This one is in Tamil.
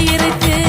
இருக்கு.